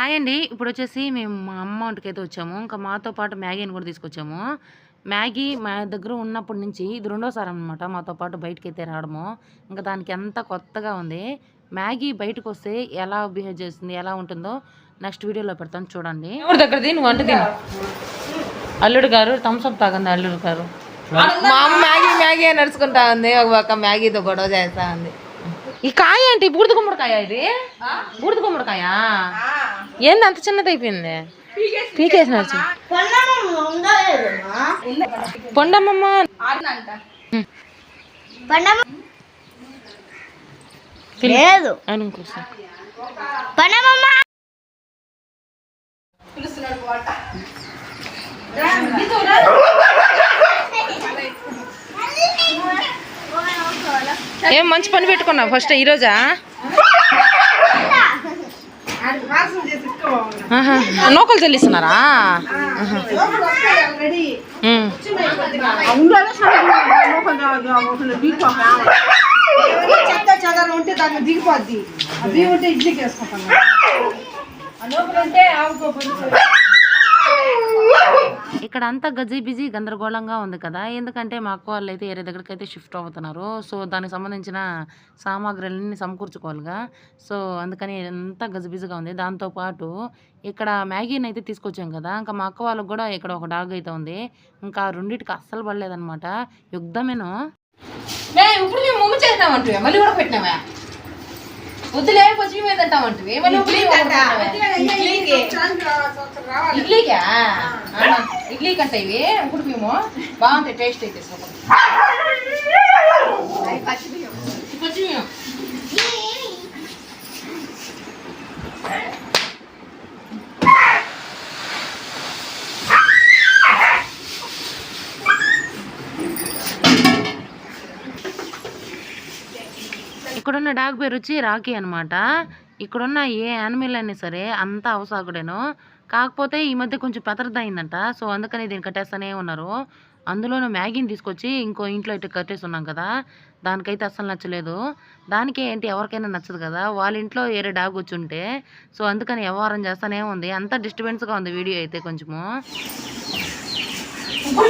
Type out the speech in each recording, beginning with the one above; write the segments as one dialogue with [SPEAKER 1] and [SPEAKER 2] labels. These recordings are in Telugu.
[SPEAKER 1] హాయ్ అండి. ఇప్పుడు వచ్చేసి మేము మా అమ్మ వంటకి అయితే వచ్చాము. ఇంకా మాతో పాటు మ్యాగీని కూడా తీసుకొచ్చాము. మ్యాగీ మా దగ్గర ఉన్నప్పటి నుంచి ఇది రెండోసారి అనమాట మాతో పాటు బయటకి అయితే రావడము. ఇంకా దానికి ఎంత కొత్తగా ఉంది. మ్యాగీ బయటకు వస్తే ఎలా బిహేవ్ చేస్తుంది ఎలా ఉంటుందో నెక్స్ట్ వీడియోలో పెడతాను చూడండి. ఎవరి దగ్గర దీని వంట తిను అల్లుడు గారు థమ్స్అప్ తాగండి అల్లుడు గారు.
[SPEAKER 2] మా అమ్మ మ్యాగీ మ్యాగీ అని నడుచుకుంటా ఉంది. ఒక మ్యాగీతో గొడవ చేస్తా ఉంది.
[SPEAKER 1] ఈ కాయ ఏంటి? బూడిద గుమ్మడికాయ ఇది? బూడిద గుమ్మడికాయ ఏంది అంత చిన్నది అయిపోయింది? పీకేసి నడిచి పొండమ్మమ్మ
[SPEAKER 2] లేదు?
[SPEAKER 1] అని ఇంకోసారి ఏం మంచి పని పెట్టుకున్నావు ఫస్ట్ ఈరోజా నూకలు చెల్లిస్తున్నారా ఆహా. ఉమ్.
[SPEAKER 3] చెత్త చెదర ఉంటే దాన్ని దిగిపోద్ది అవి ఉంటే ఇడ్లీకి వేసుకుంటాం
[SPEAKER 1] ఇక్కడ అంతా గజీ బిజీ గందరగోళంగా ఉంది కదా. ఎందుకంటే మా అక్క వాళ్ళు అయితే వేరే దగ్గరికి అయితే షిఫ్ట్ అవుతున్నారు. సో దానికి సంబంధించిన సామాగ్రిలన్నీ సమకూర్చుకోవాలిగా. సో అందుకని అంతా గజిబిజిగా ఉంది. దాంతోపాటు ఇక్కడ మ్యాగీని అయితే తీసుకొచ్చాం కదా. ఇంకా మా అక్క వాళ్ళకు కూడా ఇక్కడ ఒక డాగ్ అయితే ఉంది. ఇంకా ఆ రెండింటికి అస్సలు పడలేదన్నమాట. యుద్ధమేను. ఇప్పుడు మేము ముమ్ము చేద్దామంటే మళ్ళీ కూడా పెట్టినామా వద్దులే కొంచెం మీద మళ్ళీ ఇడ్లీకా. ఇడ్లీ కంటే ఇవి? ఇప్పుడు మేము బాగుంటాయి టేస్ట్ అయితే సూపర్. పచ్చి బియ్యం డాగ్ పేరు వచ్చి రాకీ అనమాట ఇక్కడున్న ఏ యానిమల్ అయినా సరే అంతా అవసాగుడేను కాకపోతే ఈ మధ్య కొంచెం పెతరదయిందంట సో అందుకని దీన్ని కట్టేస్తూనే ఉన్నారు. అందులోనూ మ్యాగీని తీసుకొచ్చి ఇంకో ఇంట్లో ఇటు కట్టేసి ఉన్నాం కదా. దానికైతే అస్సలు నచ్చలేదు. దానికే ఏంటి ఎవరికైనా నచ్చదు కదా. వాళ్ళ ఇంట్లో వేరే డాగ్ వచ్చి ఉంటే సో అందుకని వ్యవహారం చేస్తానే ఉంది. అంత డిస్టర్బెన్స్గా ఉంది వీడియో అయితే కొంచెము. ఇప్పుడు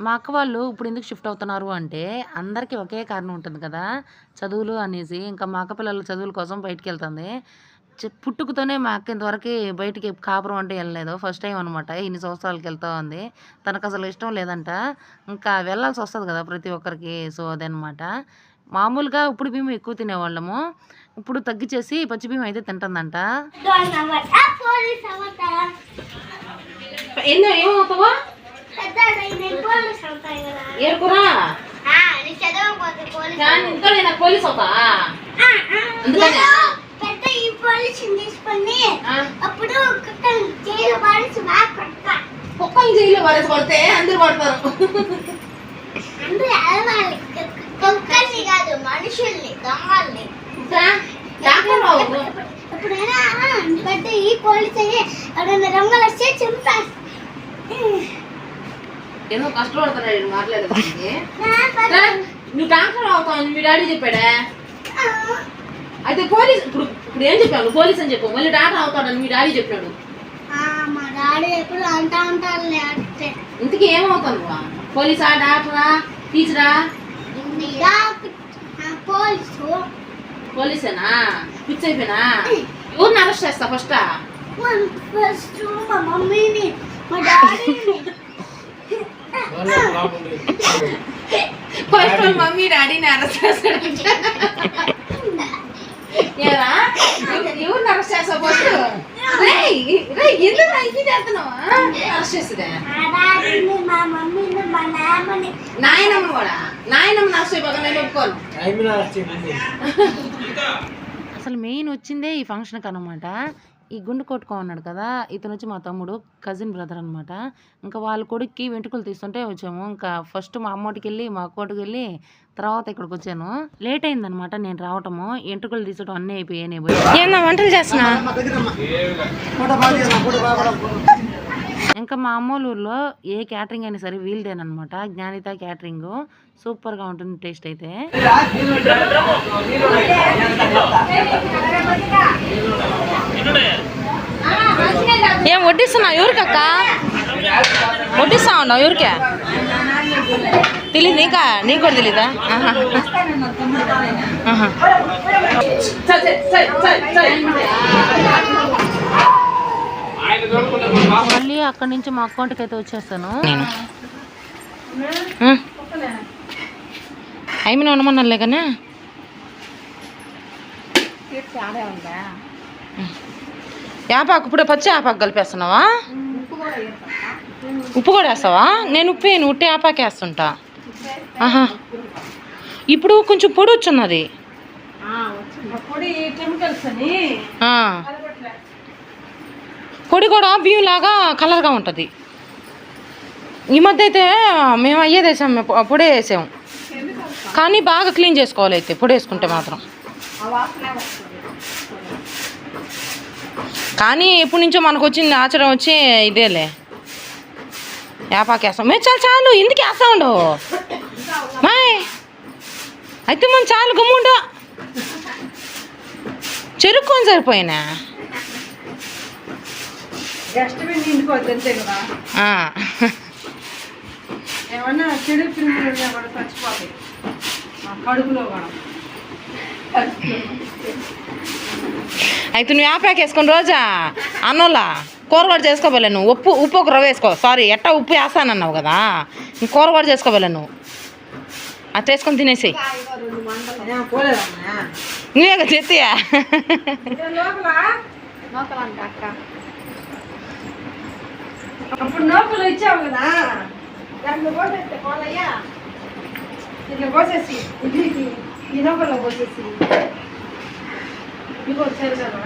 [SPEAKER 1] మా అక్క వాళ్ళు ఇప్పుడు ఎందుకు షిఫ్ట్ అవుతున్నారు అంటే అందరికీ ఒకే కారణం ఉంటుంది కదా చదువులు అనేసి. ఇంకా మా అక్క పిల్లల చదువుల కోసం బయటికి వెళ్తుంది. చె- పుట్టుకతోనే మా అక్క ఇంతవరకు బయటికి కాపురం అంటే వెళ్ళలేదు. ఫస్ట్ టైం అనమాట ఇన్ని సంవత్సరాలకి వెళ్తా ఉంది. తనకు అసలు ఇష్టం లేదంట. ఇంకా వెళ్ళాల్సి వస్తుంది కదా ప్రతి ఒక్కరికి. సో అదనమాట మామూలుగా ఇప్పుడు మేము ఎక్కువ తినేవాళ్ళము. ఇప్పుడు తగ్గించేసి పచ్చి బియ్యం అయితే తింటుందంట. ఎన్నో ఏమవుతావా ఏరుకురా కానీ నేను పోలీస్ అవుతా అందుకనే
[SPEAKER 4] పెద్ద ఈ పోలీసుని తీసుకొని అప్పుడు జైలు పారేసి బాగా కొడతా
[SPEAKER 1] కుక్కలు జైల్లో పడేసి కొడితే అందరు పడతారు
[SPEAKER 4] అందరూ అలవాలి కుక్కల్ని కాదు మనుషుల్ని దొంగల్ని ఎప్పుడైనా పెద్ద ఈ పోలీసు అయ్యి ఎవరైనా దొంగలు వస్తే చెప్తారు
[SPEAKER 1] ఏదో కష్టపడుతున్నాడు మాట్లాడేదానికి నువ్వు డాక్టర్ అవుతావు మీ డాడీ చెప్పాడా? అయితే పోలీస్ ఇప్పుడు ఇప్పుడు ఏం చెప్పావు? పోలీస్ అని చెప్పు మళ్ళీ డాక్టర్ అవుతాడని మీ డాడీ చెప్పాడు.
[SPEAKER 4] మా డాడీ ఎప్పుడు అంటా అంటే
[SPEAKER 1] ఇంతకీ ఏమవుతావు పోలీసా డాక్టరా టీచరా?
[SPEAKER 4] పోలీసు.
[SPEAKER 1] పోలీసేనా? ఫిక్స్ అయిపోయినా? ఎవరిని అరెస్ట్ చేస్తా ఫస్ట్
[SPEAKER 4] ఫస్ట్ మా మమ్మీని.
[SPEAKER 1] ఫస్ట్ మమ్మీ డాడీని అరెస్ట్ చేస్తాడంట ఏరా ఎవరిని అరెస్ట్ చేస్తావు ఫస్ట్ ఎందుకు చేస్తున్నావా? అరెస్ట్ చేస్తుందా నాయనమ్మ కూడా. నాయనమ్మ అరెస్ట్ అయిపోక నేను ఒప్పుకోను. అసలు మెయిన్ వచ్చిందే ఈ ఫంక్షన్కి అనమాట ఈ గుండు కొట్టుకో ఉన్నాడు కదా ఇతను వచ్చి మా తమ్ముడు కజిన్ బ్రదర్ అనమాట ఇంకా వాళ్ళ కొడుక్కి వెంట్రుకలు తీస్తుంటే వచ్చాము. ఇంకా ఫస్ట్ మా అమ్మోటికి వెళ్ళి మా అక్కోటికి వెళ్ళి తర్వాత ఇక్కడికి వచ్చాను. లేట్ అయిందనమాట నేను రావటము. ఎంట్రుకలు తీసడం అన్నీ అయిపోయాయి ఏమన్నా వంటలు చేస్తున్నా?
[SPEAKER 2] ఇంకా మా అమ్మోళ్ళ ఊర్లో ఏ క్యాటరింగ్ అయినా సరే వీల్దేనమాట జ్ఞానిత క్యాటరింగ్. సూపర్గా ఉంటుంది టేస్ట్ అయితే. ఏం వడ్డిస్తున్నావు ఎవరికక్క వడ్డిస్తా ఉన్నావు ఎవరికే తెలియదు నీకా? నీకు కూడా తెలీదా? ఆహా. మళ్ళీ అక్కడి నుంచి మా అకౌంట్కి అయితే వచ్చేస్తాను. నేను అయిపోయినా ఉండమన్నాలే కానీ యాపాకు ఇప్పుడు పచ్చి యాపాకు కలిపేస్తున్నావా? ఉప్పు కూడా వేస్తావా? నేను ఉప్పు వేయను ఉట్టి యాపాకు వేస్తుంటా. ఆహా. ఇప్పుడు కొంచెం పొడి ఆ. పొడి కూడా బియ్యం లాగా కలర్గా ఉంటుంది. ఈ మధ్య అయితే మేము అయ్యేది వేసాం పొడే వేసాం. కానీ బాగా క్లీన్ చేసుకోవాలి అయితే పొడి వేసుకుంటే మాత్రం. కానీ ఎప్పటి నుంచో మనకు వచ్చింది ఆచరణ వచ్చి ఇదేలే. యాపాకి వేస్తాం మేము చాలు చాలు ఎందుకు వేస్తా ఉండవు మాయ్! అయితే మనం చాలు గుమ్ముండో. చెరుక్కొని సరిపోయినా.
[SPEAKER 3] డస్ట్బిన్ నిండిపోద్ది అంతే కదా
[SPEAKER 2] ఆ.
[SPEAKER 3] ఏమన్నా చెడు క్రిములు ఉన్నా కూడా చచ్చిపోతాయి. ఆ కడుపులో కూడా.
[SPEAKER 2] అయితే నువ్వు యాపాక్ వేసుకొని రోజా? అన్నోలా కూర కూడా చేసుకోవాలి నువ్వు. ఉప్పు ఉప్పు ఒక రవ్వ వేసుకో. సారీ ఎట్టా ఉప్పు వేస్తానన్నావు కదా? ఇంక కూర కూడా చేసుకోవాలి నువ్వు. అది చేసుకొని తినేసి. నువ్వే కదా చెత్తయా
[SPEAKER 3] అప్పుడు నోకలు ఇచ్చావు కదా? పోసేస్తే పోలయ్యా. ఇట్లా పోసేసి ఇడ్లీకి ఈ నోకల్లో పోసేసి. మీకు వచ్చారు కదా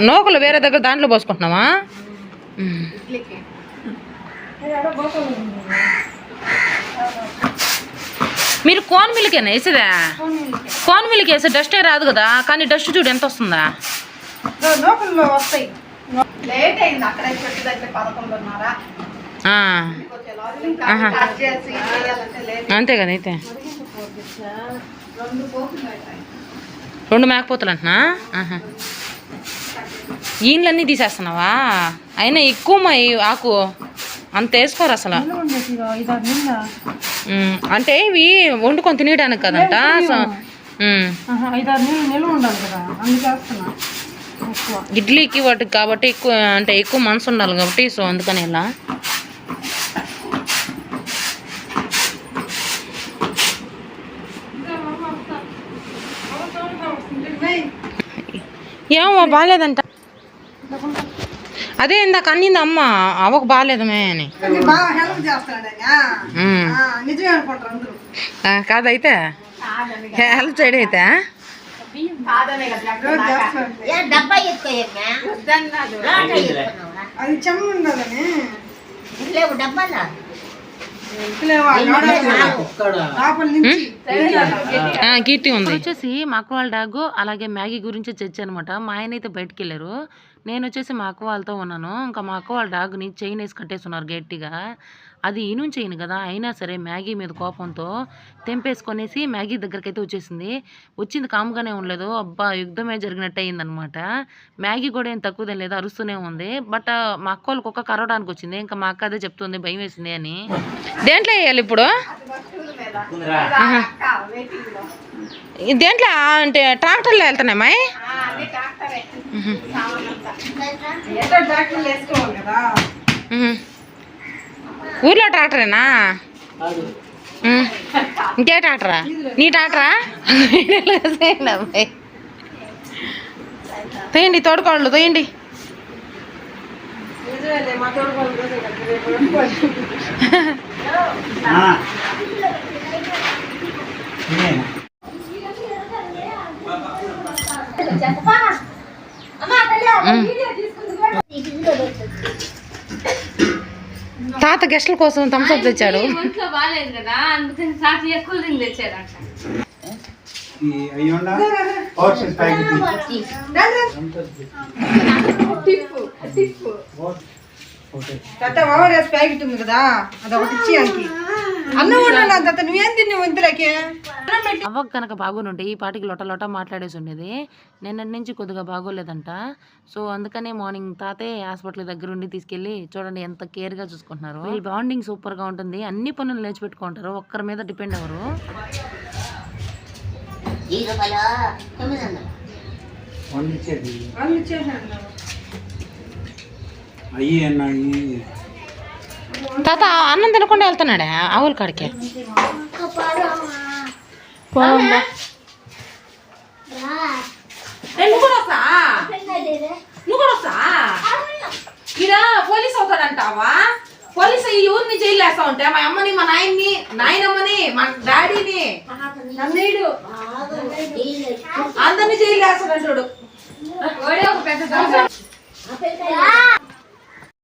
[SPEAKER 2] నూకలు వేరే దగ్గర దాంట్లో పోసుకుంటున్నావా.
[SPEAKER 3] ఇడ్లీకి.
[SPEAKER 2] మీరు కోన్ మిల్కేనా వేసేదా? కోన్ మిల్క్ వేస్తే డస్టే రాదు కదా కానీ డస్ట్ చూడు ఎంత వస్తుందా?
[SPEAKER 3] వస్తాయి. లేట్ అయింది అక్కడ చెట్టు దగ్గర పదకొండున్నర.
[SPEAKER 2] ఆ.
[SPEAKER 3] ఇంకా
[SPEAKER 2] ఆహా.
[SPEAKER 3] కట్ చేసి చేయాలంటే లేట్
[SPEAKER 2] అంతే కదా అయితే.
[SPEAKER 3] రెండు
[SPEAKER 2] మేకపోతులు అంటున్నా? ఆహా. ఈన్లన్నీ తీసేస్తున్నావా? అయినా ఎక్కువ మా ఈ ఆకు అంత వేసుకోరు అసలు. అంటే ఇవి వండుకొని తినేయడానికి కదంట
[SPEAKER 3] ఐదారు నీళ్ళు నిల్వ ఉండాలి కదా అందుకేస్తున్నా
[SPEAKER 2] ఇడ్లీకి వాటికి కాబట్టి ఎక్కువ అంటే ఎక్కువ మనసు ఉండాలి కాబట్టి సో అందుకని ఇలా. ఏమో బాగాలేదంట అదే ఇందాక అన్నింది అమ్మ అవకు బాగాలేదమే అని. కాదైతే హెల్ప్ చేయడం అయితే
[SPEAKER 3] రోజు చేస్తాడు
[SPEAKER 4] డబ్బా లేవు డబ్బాలా?
[SPEAKER 2] కీర్తి ఉంది. వచ్చేసి మా అక్క వాళ్ళ డాగ్ అలాగే మ్యాగీ గురించి చర్చ అనమాట మా ఆయన అయితే బయటికి వెళ్ళారు. నేను వచ్చేసి మా అక్క వాళ్ళతో ఉన్నాను. ఇంకా మా అక్క వాళ్ళ డాగ్ని చైన్ వేసి కట్టేస్తున్నారు గట్టిగా. అది ఇనుం చైన్ కదా అయినా సరే మ్యాగీ మీద కోపంతో తెంపేసుకొనేసి మ్యాగీ దగ్గరికి అయితే వచ్చేసింది. వచ్చింది కామ్గానే ఉండలేదు. అబ్బా యుద్ధమే జరిగినట్టు అయిందనమాట మ్యాగీ కూడా ఏం తక్కువ లేదు అరుస్తూనే ఉంది. బట్ మా అక్క వాళ్ళకి ఒక్క కరవడానికి వచ్చింది. ఇంకా మా అక్క అదే చెప్తుంది భయం వేసింది అని. దేంట్లో వేయాలి ఇప్పుడు? దేంట్లో? అంటే ట్రాక్టర్లో వెళ్తున్నాయి మాయ్ ఊర్లో ట్రాక్టరేనా. ఇంకే ట్రాక్టరా? నీ ట్రాక్టరా? తోయండి తోడుకోళ్ళు తోయండి.
[SPEAKER 3] నిజమేలే, మా తోడు వాళ్ళు రోజే కదా, రేపు వండుకోవాలి.
[SPEAKER 2] తాత గెస్టుల కోసం థమ్స్అప్ తెచ్చాడు.
[SPEAKER 3] తాత ఓఆర్ఎస్ ప్యాకెట్ ఉంది కదా అది ఒకటి ఇచ్చి అంకి అన్నం వండినా తాత నువ్వేం తిన్నావు ఇంతలోకి? అన్నం పెట్టి
[SPEAKER 2] అవ్వకు కనుక బాగునుంటే ఈ పాటికి లొట లొట మాట్లాడేసి ఉండేది. నిన్నటి నుంచి కొద్దిగా బాగోలేదంట. సో అందుకనే మార్నింగ్ తాతే హాస్పిటల్ దగ్గర ఉండి తీసుకెళ్ళి చూడండి ఎంత కేర్గా చూసుకుంటున్నారు. వీళ్ళ బాండింగ్ సూపర్గా ఉంటుంది. అన్ని పనులు నేర్చిపెట్టుకుంటారు ఒక్కరి మీద డిపెండ్ అవ్వరు
[SPEAKER 5] అయ్యి అన్నాయి.
[SPEAKER 2] తాత అన్నం తినకుండా వెళ్తున్నాడే? ఆవుల కాడికి?
[SPEAKER 6] నువ్వు కూడా వస్తా? నువ్వు కూడా వస్తా? ఈడ పోలీస్ అవుతాడంటావా? పోలీస్ ఈ ఊరిని జైలు వేస్తా ఉంటే మా అమ్మని మా నాయన్ని నాయనమ్మని మా డాడీని నన్నేడు. అందరిని జైలు వేస్తాడంటాడు.
[SPEAKER 1] ఒక పెద్ద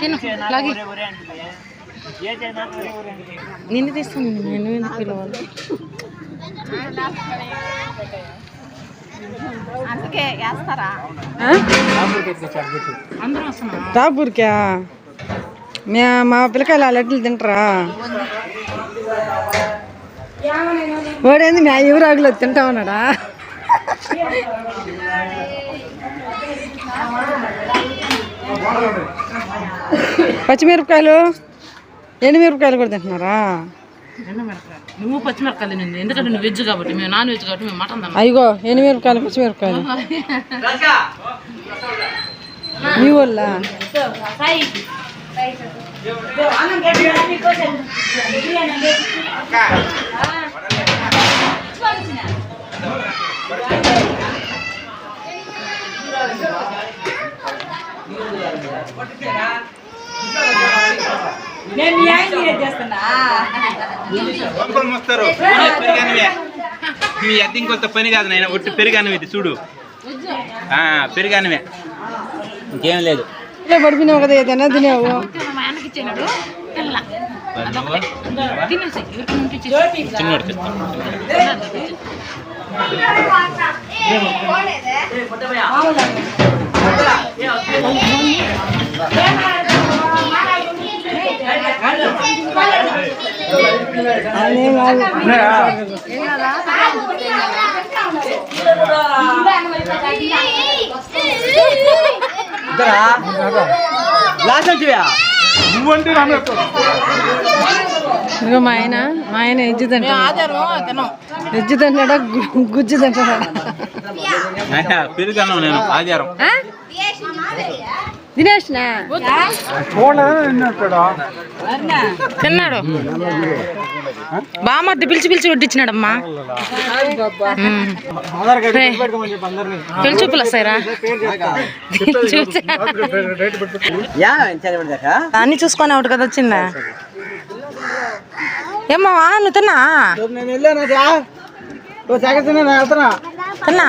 [SPEAKER 2] తిను లాగి. నిన్ను తీస్తాను నేను ఎందుకు పిలవాలి?
[SPEAKER 3] టాపూర్కా మే మా పిల్లకాయలు ఆ లడ్డూలు తింటారా? వాడేంది మ్యా ఎవరాగులో తింటా ఉన్నాడా? పచ్చిమిరపకాయలు? ఎండుమిరపకాయలు కూడా తింటున్నారా?
[SPEAKER 2] నువ్వు పచ్చిమిరపకాయలు ఎందుకంటే నువ్వు వెజ్ కాబట్టి మేము నాన్ వెజ్ కాబట్టి మేము మటన్
[SPEAKER 3] అయ్యో ఎండుమిరపకాయలు పచ్చిమిరపకాయలు. మీ వాళ్ళ
[SPEAKER 7] ఒక్కరు మోస్తారు పెరిగానివే. మీ అద్దె ఇంకొంత పని కాదు నాయన ఒట్టి పెరిగానివి ఇది చూడు. ఆ, పెరిగానివే. ఇంకేం లేదు.
[SPEAKER 3] పడిపోయినావు కదా ఏదైనా తినేవు.
[SPEAKER 2] మా ఆయనకి
[SPEAKER 3] ఇదిగో మా ఆయన మా ఆయన ఎజ్జు తింటాడు ఎజ్జు తింటాడా గుజ్జు తింటాడా
[SPEAKER 7] నాయన పెరుగన్నావు నేను ఆచారం
[SPEAKER 3] దినేష్నా?
[SPEAKER 2] తిన్నాడు. బామర్ది పిలిచి పిలిచి వడ్డించినాడమ్మా చూపులు వస్తాయిరా అన్ని చూసుకొని ఒకటి కదా వచ్చిందా? ఏమ్మా నువ్వు తిన్నా? తిన్నా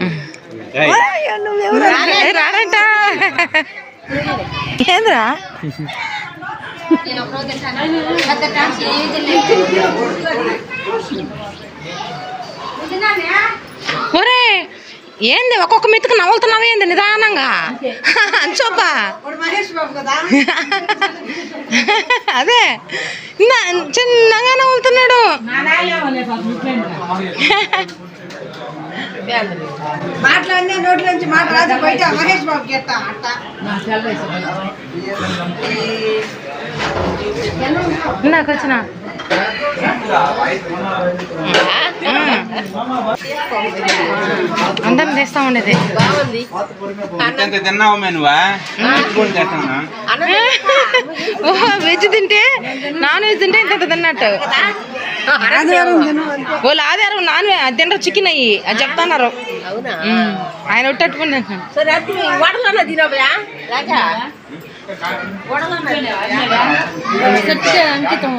[SPEAKER 2] ఉమ్. వేసేవి ఏంటికి
[SPEAKER 7] ఏయ్,
[SPEAKER 2] ఏ, రాడంట ఏంద్రా ఒరే ఏంది ఒక్కొక్క మెతుకు నవ్వులుతున్నావు ఏంది నిదానంగా? అంచోపా అదే చిన్నగా నవ్వులుతున్నాడు.
[SPEAKER 3] మాట్లాడినా నోట్లోంచి మాట రాదు బయట మహేష్ బాబు గెట్ట అట్ట.
[SPEAKER 2] వచ్చిన. అందరం తెస్తా ఉండేది.
[SPEAKER 7] ఇంత తిన్నావు మే నువ్వా? కూడా చేస్తాను
[SPEAKER 2] ఓహో వెజ్ తింటే నాన్ వెజ్ తింటే ఇంత తిన్నట్టు. వాళ్ళు ఆధారం నాన్ వెజ్ తినరు చికెన్ అయ్యి. అది చెప్తున్నారు. ఆయన ఒట్టట్టుకున్నాను అంకితం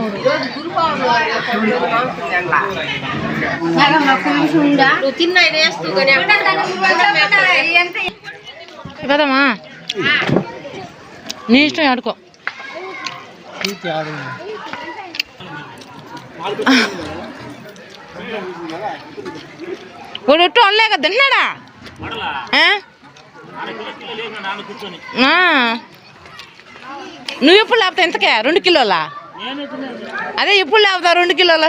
[SPEAKER 2] పదమ్మా నీ ఇష్టం ఆడుకో. వాడు ఒట్టు అనలే కదా తిన్నాడా. నువ్వు ఎప్పుడు లేపుతావు ఇంతకే రెండు కిలోలా? అదే ఎప్పుడు లేపుతావు రెండు కిలోల?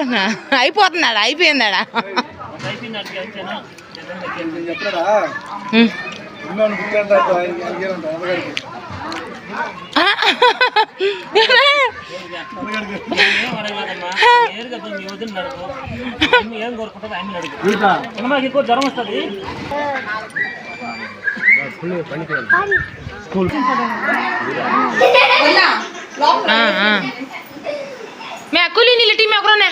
[SPEAKER 2] అయిపోతున్నాడా అయిపోయిందాడా ఉం. ఆ. ఆ, ఆ. మే కూలి నీళ్ళు టీ మేకరోనే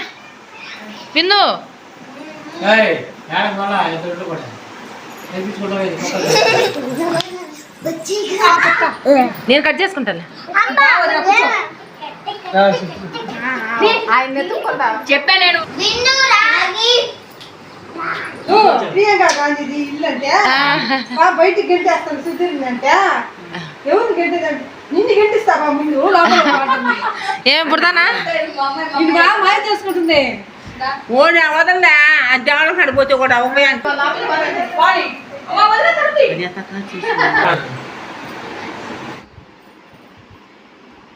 [SPEAKER 2] విందు నేను కట్ చేసుకుంటాను చెప్పా నేను.
[SPEAKER 4] విన్ను రాగి.
[SPEAKER 3] ప్రియాంక గాంధీది ఇల్లు అంటే ఆ. బయటికి గెంటేస్తాను సుధీర్ అంటే ఎవరు నిన్ను ముందు.
[SPEAKER 2] ఏం పుడతానా?
[SPEAKER 3] మాయ చేసుకుంటుంది.
[SPEAKER 6] ఓడి వదలలే ఆ దేవుళ్ళ కాడికి పోతే కూడా ఉపయోగం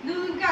[SPEAKER 3] నువ్వు ఇంకా.